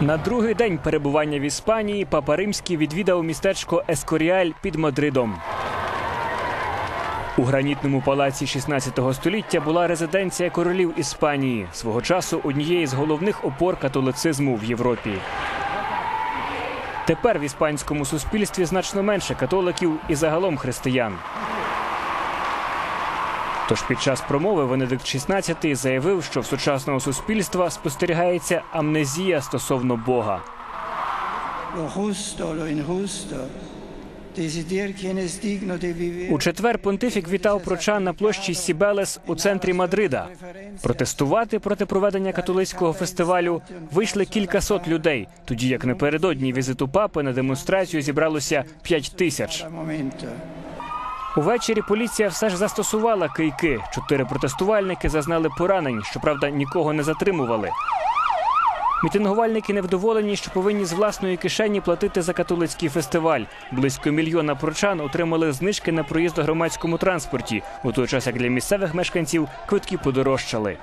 На другий день перебування в Іспанії папа Римський відвідав містечко Ескоріаль під Мадридом. У гранітному палаці 16 століття була резиденція королів Іспанії, свого часу однієї з головних опор католицизму в Європі. Тепер в іспанському суспільстві значно менше католиків і загалом християн. Тож під час промови Венедикт XVI заявив, що в сучасного суспільства спостерігається амнезія стосовно Бога. У четвер понтифік вітав прочан на площі Сібелес у центрі Мадрида. Протестувати проти проведення католицького фестивалю вийшли кількасот людей, тоді як напередодні візиту папи на демонстрацію зібралося 5 тисяч. Увечері поліція все ж застосувала кийки. Чотири протестувальники зазнали поранень, щоправда, нікого не затримували. Мітингувальники невдоволені, що повинні з власної кишені платити за католицький фестиваль. Близько мільйона прочан отримали знижки на проїзд у громадському транспорті, у той час як для місцевих мешканців квитки подорожчали.